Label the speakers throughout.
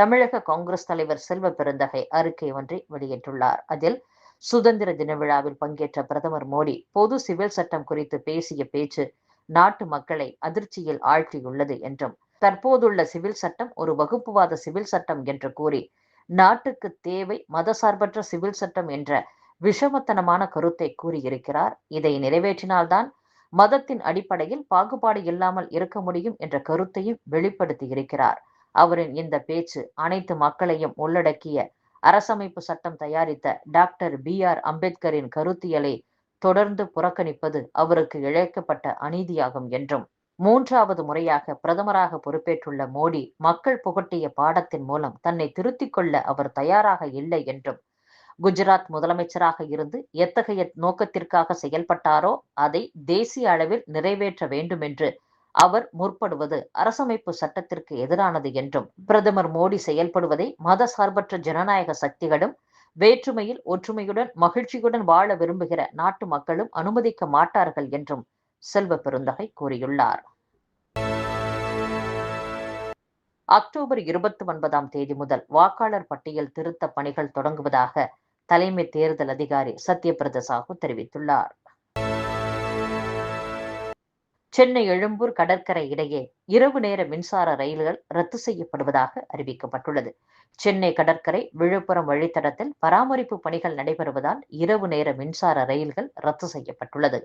Speaker 1: தமிழக காங்கிரஸ் தலைவர் செல்வ பெருந்தகை அறிக்கை ஒன்றை வெளியிட்டுள்ளார். அதில் சுதந்திர தின விழாவில் பங்கேற்ற பிரதமர் மோடி பொது சிவில் சட்டம் குறித்து பேசிய பேச்சு நாட்டு மக்களை அதிர்ச்சியில் ஆழ்த்தியுள்ளது என்றும் தற்போதுள்ள சிவில் சட்டம் ஒரு வகுப்புவாத சிவில் சட்டம் என்று கூறி நாட்டுக்கு தேவை மதசார்பற்ற சிவில் சட்டம் என்ற விஷமத்தனமான கருத்தை கூறியிருக்கிறார். இதை நிறைவேற்றினால்தான் மதத்தின் அடிப்படையில் பாகுபாடு இல்லாமல் இருக்க முடியும் என்ற கருத்தையும் வெளிப்படுத்தி இருக்கிறார் அவரின் இந்த பேச்சு அனைத்து மக்களையும் உள்ளடக்கிய அரசமைப்பு சட்டம் தயாரித்த டாக்டர் பி ஆர் அம்பேத்கரின் கருத்தியலை தொடர்ந்து புறக்கணிப்பது அவருக்கு இழைக்கப்பட்ட அநீதியாகும் என்றும் மூன்றாவது முறையாக பிரதமராக பொறுப்பேற்றுள்ள மோடி மக்கள் புகட்டிய பாடத்தின் மூலம் தன்னை திருத்திக் கொள்ள அவர் தயாராக இல்லை என்றும் குஜராத் முதலமைச்சராக இருந்து எத்தகைய நோக்கத்திற்காக செயல்பட்டாரோ அதை தேசிய அளவில் நிறைவேற்ற வேண்டும் என்று அவர் முற்படுவது அரசமைப்பு சட்டத்திற்கு எதிரானது என்றும் பிரதமர் மோடி செயல்படுவதை மத சார்பற்ற ஜனநாயக சக்திகளும் வேற்றுமையில் ஒற்றுமையுடன் மகிழ்ச்சியுடன் வாழ விரும்புகிற நாட்டு மக்களும் அனுமதிக்க மாட்டார்கள் என்றும் செல்வ பெருந்தகை கூறியுள்ளார். அக்டோபர் இருபத்தி ஒன்பதாம் தேதி முதல் வாக்காளர் பட்டியல் திருத்த பணிகள் தொடங்குவதாக தலைமை தேர்தல் அதிகாரி சத்யபிரத சாஹூ தெரிவித்துள்ளார். சென்னை எழும்பூர் கடற்கரை இடையே இரவு நேர மின்சார ரயில்கள் ரத்து செய்யப்படுவதாக அறிவிக்கப்பட்டுள்ளது. சென்னை கடற்கரை விழுப்புரம் வழித்தடத்தில் பராமரிப்பு பணிகள் நடைபெறுவதால் இரவு நேர மின்சார ரயில்கள் ரத்து செய்யப்பட்டுள்ளது.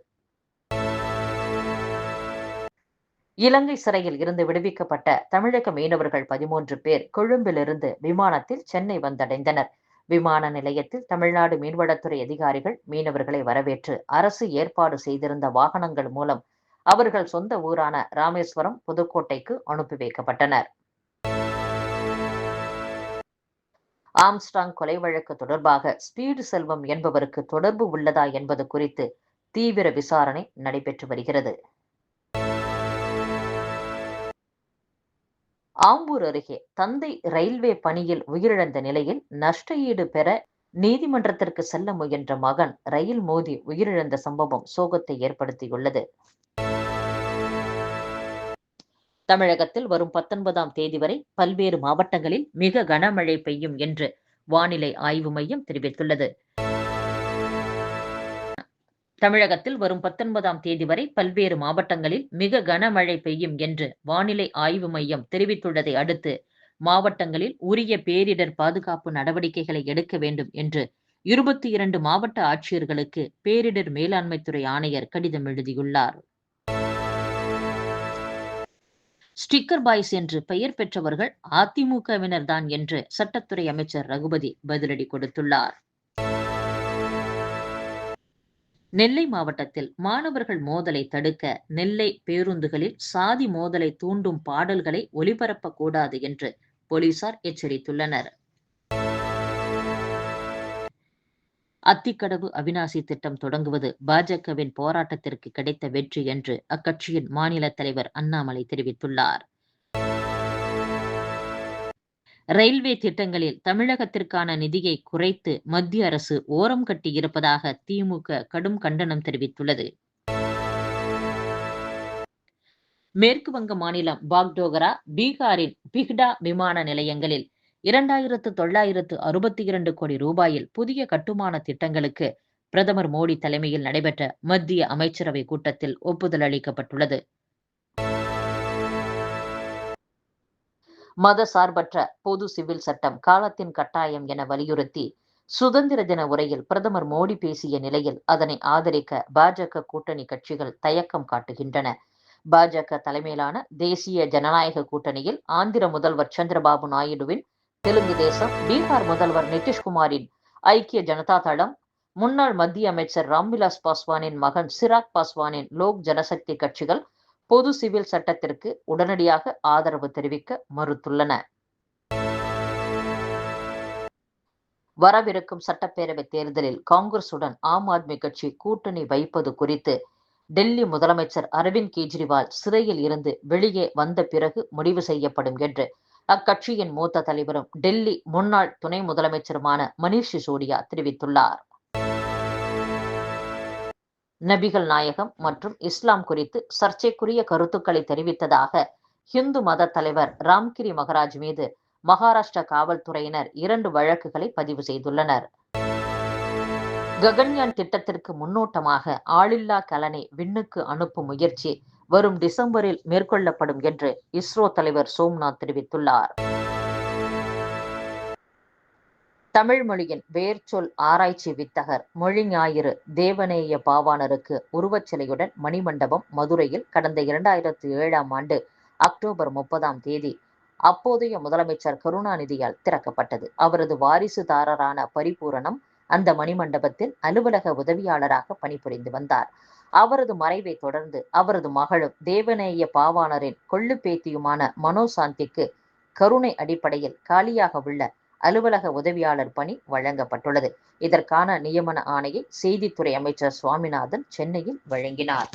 Speaker 1: இலங்கை சிறையில் இருந்து விடுவிக்கப்பட்ட தமிழக மீனவர்கள் பதிமூன்று பேர் கொழும்பிலிருந்து விமானத்தில் சென்னை வந்தடைந்தனர். விமான நிலையத்தில் தமிழ்நாடு மீன்வளத்துறை அதிகாரிகள் மீனவர்களை வரவேற்று அரசு ஏற்பாடு செய்திருந்த வாகனங்கள் மூலம் அவர்கள் சொந்த ஊரான ராமேஸ்வரம் புதுக்கோட்டைக்கு அனுப்பி வைக்கப்பட்டனர். ஆம்ஸ்டாங் கொலை வழக்கு தொடர்பாக ஸ்பீடு செல்வம் என்பவருக்கு தொடர்பு உள்ளதா என்பது குறித்து தீவிர விசாரணை நடைபெற்று வருகிறது. ஆம்பூர் அருகே தந்தை ரயில்வே பணியில் உயிரிழந்த நிலையில் நஷ்ட ஈடு பெற நீதிமன்றத்திற்கு செல்ல முயன்ற மகன் ரயில் மோதி உயிரிழந்த சம்பவம் சோகத்தை ஏற்படுத்தியுள்ளது. தமிழகத்தில் வரும் பத்தொன்பதாம் தேதி வரை பல்வேறு மாவட்டங்களில் மிக கனமழை பெய்யும் என்று வானிலை ஆய்வு மையம் தெரிவித்துள்ளது. தமிழகத்தில் வரும் பத்தொன்பதாம் தேதி வரை பல்வேறு மாவட்டங்களில் மிக கனமழை பெய்யும் என்று வானிலை ஆய்வு மையம் தெரிவித்துள்ளதை அடுத்து மாவட்டங்களில் உரிய பேரிடர் பாதுகாப்பு நடவடிக்கைகளை எடுக்க வேண்டும் என்று இருபத்தி இரண்டு மாவட்ட ஆட்சியர்களுக்கு பேரிடர் மேலாண்மைத்துறை ஆணையர் கடிதம் எழுதியுள்ளார். ஸ்டிக்கர் பாய்ஸ் என்று பெயர் பெற்றவர்கள் அதிமுகவினர் தான் என்று சட்டத்துறை அமைச்சர் ரகுபதி பதிலடி கொடுத்துள்ளார். நெல்லை மாவட்டத்தில் மாணவர்கள் மோதலை தடுக்க நெல்லை பேருந்துகளில் சாதி மோதலை தூண்டும் பாடல்களை ஒலிபரப்பக்கூடாது என்று போலீசார் எச்சரித்துள்ளனர். அத்திக்கடவு அவினாசி திட்டம் தொடங்குவது பாஜகவின் போராட்டத்திற்கு கிடைத்த வெற்றி என்று அக்கட்சியின் மாநில தலைவர் அண்ணாமலை தெரிவித்துள்ளார். ரயில்வே திட்டங்களில் தமிழகத்திற்கான நிதியை குறைத்து மத்திய அரசு ஓரம் கட்டி இருப்பதாக திமுக கடும் கண்டனம் தெரிவித்துள்ளது. மேற்கு வங்க மாநிலம் பாக்டோகரா பீகாரின் பிஹ்டா விமான நிலையங்களில் இரண்டாயிரத்து தொள்ளாயிரத்து அறுபத்தி இரண்டு கோடி ரூபாயில் புதிய கட்டுமான திட்டங்களுக்கு பிரதமர் மோடி தலைமையில் நடைபெற்ற மத்திய அமைச்சரவை கூட்டத்தில் ஒப்புதல் அளிக்கப்பட்டுள்ளது. மத சார்பற்ற பொது சிவில் சட்டம் காலத்தின் கட்டாயம் என வலியுறுத்தி சுதந்திர தின உரையில் பிரதமர் மோடி பேசிய நிலையில் அதனை ஆதரிக்க பாஜக கூட்டணி கட்சிகள் தயக்கம் காட்டுகின்றன. பாஜக தலைமையிலான தேசிய ஜனநாயக கூட்டணியில் ஆந்திர முதல்வர் சந்திரபாபு நாயுடுவின் தெலுங்கு தேசம் பீகார் முதல்வர் நிதிஷ்குமாரின் ஐக்கிய ஜனதா தளம் முன்னாள் மத்திய அமைச்சர் ராம்விலாஸ் பாஸ்வானின் மகன் சிராக் பாஸ்வானின் லோக் ஜனசக்தி கட்சிகள் பொது சிவில் சட்டத்திற்கு உடனடியாக ஆதரவு தெரிவிக்க மறுத்துள்ளன. வரவிருக்கும் சட்டப்பேரவை தேர்தலில் காங்கிரசுடன் ஆம் ஆத்மி கட்சி கூட்டணி வைப்பது குறித்து டெல்லி முதலமைச்சர் அரவிந்த் கெஜ்ரிவால் சிறையில் இருந்து வெளியே வந்த பிறகு முடிவு செய்யப்படும் என்று அக்கட்சியின் மூத்த தலைவரும் டெல்லி முன்னாள் துணை முதலமைச்சருமான மணீஷ் சிசோடியா தெரிவித்துள்ளார். நபிகள் நாயகம் மற்றும் இஸ்லாம் குறித்து சர்ச்சைக்குரிய கருத்துக்களை தெரிவித்ததாக ஹிந்து மத தலைவர் ராம்கிரி மகராஜ் மீது மகாராஷ்டிரா காவல்துறையினர் இரண்டு வழக்குகளை பதிவு செய்துள்ளனர். ககன்யான் திட்டத்திற்கு முன்னோட்டமாக ஆளில்லா கலனை விண்ணுக்கு அனுப்பும் முயற்சி வரும் டிசம்பரில் மேற்கொள்ளப்படும் என்று இஸ்ரோ தலைவர் சோம்நாத் தெரிவித்துள்ளார். தமிழ் மொழியின் வேர்ச்சொல் ஆராய்ச்சி வித்தகர் மொழி ஞாயிறு தேவநேய பாவாணருக்கு உருவச்சிலையுடன் மணிமண்டபம் மதுரையில் கடந்த இரண்டாயிரத்தி ஏழாம் ஆண்டு அக்டோபர் முப்பதாம் தேதி அப்போதைய முதலமைச்சர் கருணாநிதியால் திறக்கப்பட்டது. அவரது வாரிசுதாரரான பரிபூரணம் அந்த மணிமண்டபத்தில் அலுவலக உதவியாளராக பணிபுரிந்து வந்தார். அவரது மறைவை தொடர்ந்து அவரது மகளும் தேவநேய பாவாணரின் கொள்ளு பேத்தியுமான மனோசாந்திக்கு கருணை அடிப்படையில் காலியாக உள்ள அலுவலக உதவியாளர் பணி வழங்கப்பட்டுள்ளது. இதற்கான நியமன ஆணையை செய்தித்துறை அமைச்சர் சுவாமிநாதன் சென்னையில் வழங்கினார்.